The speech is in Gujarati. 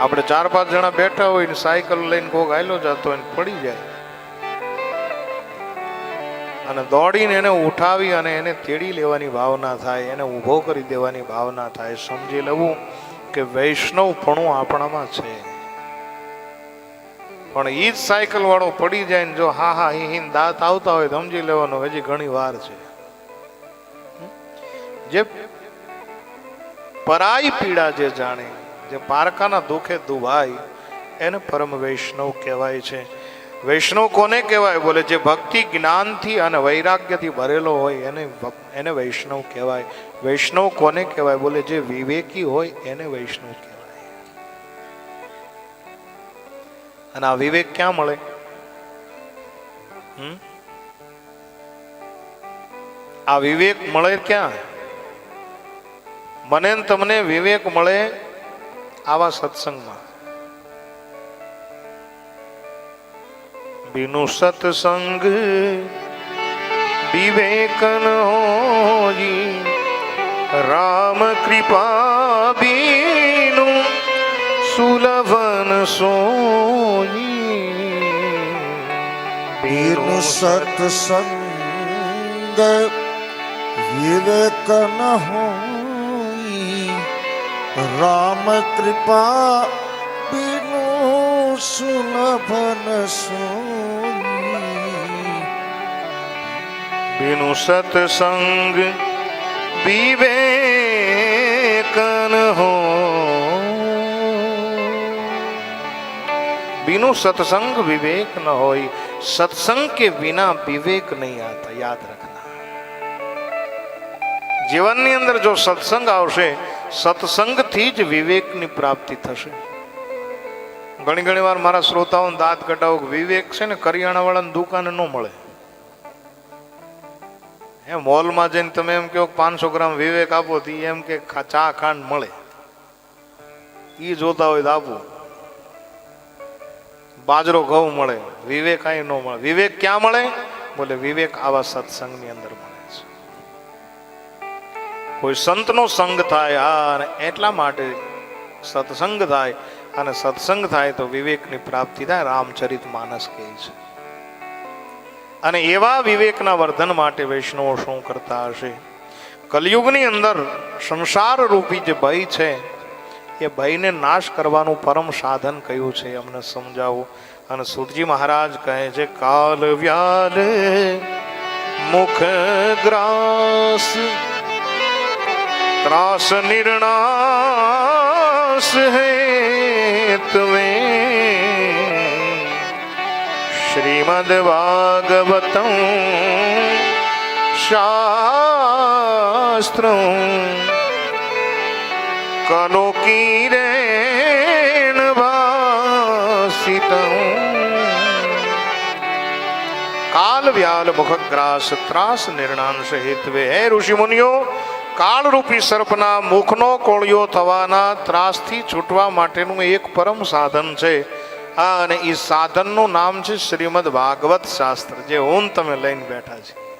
આપણે ચાર પાંચ જણા બેઠા હોય ને સાયકલ લઈને કોક આયલો જતો હોય પડી જાય. અને દોડીને એને ઉઠાવી અને એને તેડી લેવાની ભાવના થાય, એને ઊભો કરી દેવાની ભાવના થાય. સમજી લેવું કે વૈષ્ણવ ફણું આપણામાં છે. પણ એ જ સાયકલ વાળો પડી જાય ને જો હા હા હિન દાંત આવતા હોય સમજી લેવાનું હજી ઘણી વાર છે. જે પરાઈ પીડા જે જાણે જે પારકાના દુઃખે દુભાય એને પરમ વૈષ્ણવ કહેવાય છે. વૈષ્ણવ કોને કહેવાય? બોલે જે ભક્તિ જ્ઞાનથી અને વૈરાગ્યથી ભરેલો હોય એને એને વૈષ્ણવ કહેવાય. વૈષ્ણવ કોને કહેવાય? બોલે જે વિવેકી હોય એને વૈષ્ણવ કહેવાય. અને આ વિવેક ક્યાં મળે? આ વિવેક મળે ક્યાં? મને તમને વિવેક મળે આવા સત્સંગમાં? બિનુ સત્સંગ વિવેકન હોજી રામ કૃપા બીનુ સુલભન સોઈ. બિનુ સત્સંગ વિવેકન હોઈ રામ કૃપા બીનું સુલભન બિનુ સત્સંગ વિવેક ન હો. બિનુ સત્સંગ વિવેક ન હોય, સત્સંગ કે વિના વિવેક નહીં આતા, યાદ રાખના. જીવનની અંદર જો સત્સંગ આવશે સત્સંગથી જ વિવેકની પ્રાપ્તિ થશે. ઘણી ઘણી વાર મારા શ્રોતાઓને દાંત કટાવો વિવેક છે ને કરિયાણાવાળાની દુકાને ન મળે. હે મોલમાં જઈને તમે એમ કહો પાંચસો ગ્રામ વિવેક આપો તો એમ કે ચા ખાંડ મળે. એ જોતા હોય તો આપો. બાજરો ઘઉં મળે, વિવેક અહીં ન મળે. વિવેક ક્યાં મળે? બોલે વિવેક આવા સત્સંગની અંદર મળે કોઈ સંતનો સંગ થાય આ એટલા માટે સત્સંગ થાય. અને સત્સંગ થાય તો વિવેકની પ્રાપ્તિ થાય. રામચરિત માનસ કહે છે. અને એવા વિવેકના વર્ધન માટે વૈષ્ણવો શું કરતા હશે? કલયુગની અંદર સંસાર રૂપી જે ભય છે, એ ભયને નાશ કરવાનું પરમ સાધન કયું છે. અમને સમજાવો. અને સુરજી મહારાજ કહે છે કાલ વ્યાલ મુખ ગ્રાસ ત્રાસ નિર્ણાસ હે તમે. શ્રીમદ ભાગવતમ શાસ્ત્રમ. કલોકીરેણ ભાસિતમ કાલ વ્યાલ મુખગ્રાસ ત્રાસ નિર્ણાંશ હેતવે. હે ઋષિ મુનિઓ કાળરૂપી સર્પના મુખનો કોળિયો થવાના ત્રાસથી છૂટવા માટેનું એક પરમ સાધન છે. આ અને એ સાધનનું નામ છે શ્રીમદ ભાગવત શાસ્ત્ર. જે હું તમે લઈને બેઠા છે.